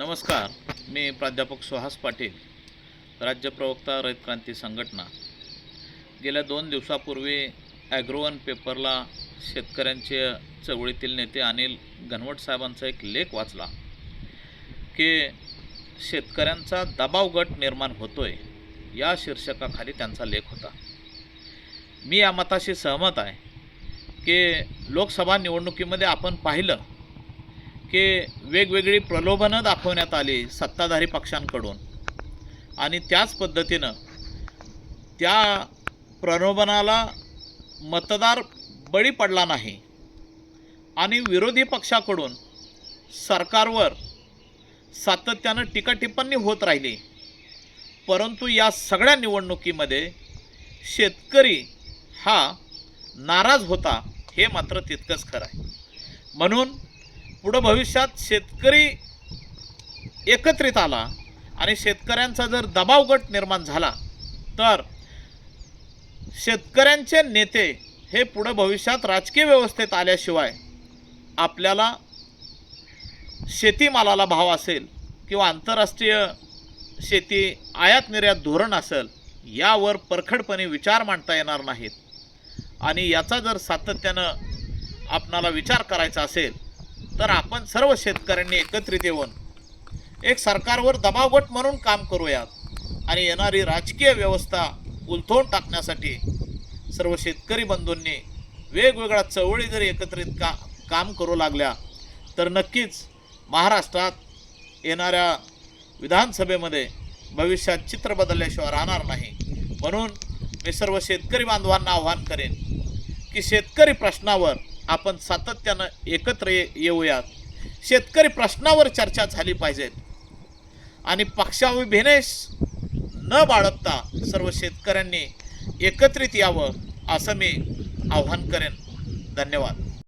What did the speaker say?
नमस्कार मी प्राध्यापक सुहास पाटील राज्य प्रवक्ता रयत क्रांती संघटना. गेल्या दोन दिवसापूर्वी ॲग्रोवन पेपरला शेतकऱ्यांचे चळवळीतील नेते अनिल घनवट साहेबांचा एक लेख वाचला की शेतकऱ्यांचा दबाव गट निर्माण होतोय या शीर्षकाखाली त्यांचा लेख होता. मी या मताशी सहमत आहे की लोकसभा निवडणुकीमध्ये आपण पाहिलं की वेगवेगळी प्रलोभनं दाखवण्यात आली सत्ताधारी पक्षांकडून. आणि त्याच पद्धतीनं त्या प्रलोभनाला मतदार बळी पडला नाही. आणि विरोधी पक्षाकडून सरकारवर सातत्यानं टीका टिप्पणी होत राहिली. परंतु या सगळ्या निवडणुकीमध्ये शेतकरी हा नाराज होता हे मात्र तितकंच खरं आहे. म्हणून पुढं भविष्यात शेतकरी एकत्रित आला आणि शेतकऱ्यांचा जर दबाव गट निर्माण झाला तर शेतकऱ्यांचे नेते हे पुढं भविष्यात राजकीय व्यवस्थेत आल्याशिवाय आपल्याला शेतीमालाला भाव असेल किंवा आंतरराष्ट्रीय शेती आयात निर्यात धोरण असेल यावर परखडपणे विचार मांडता येणार नाहीत. आणि याचा जर सातत्यानं आपणाला विचार करायचा असेल तर आपण सर्व शेतकऱ्यांनी एकत्रित येऊन एक सरकारवर दबावगट म्हणून काम करूयात आणि येणारी राजकीय व्यवस्था उलथवून टाकण्यासाठी सर्व शेतकरी बंधूंनी वेगवेगळ्या चळवळी जर एकत्रित का काम करू लागल्या तर नक्कीच महाराष्ट्रात येणाऱ्या विधानसभेमध्ये भविष्यात चित्र बदलल्याशिवाय राहणार नाही. म्हणून मी सर्व शेतकरी बांधवांना आव्हान करेन की शेतकरी प्रश्नावर आपण सातत्यानं एकत्र ये येऊयात. शेतकरी प्रश्नावर चर्चा झाली पाहिजेत आणि पक्षाभिनेश न बाळगता सर्व शेतकऱ्यांनी एकत्रित यावं असं मी आव्हान करेन. धन्यवाद.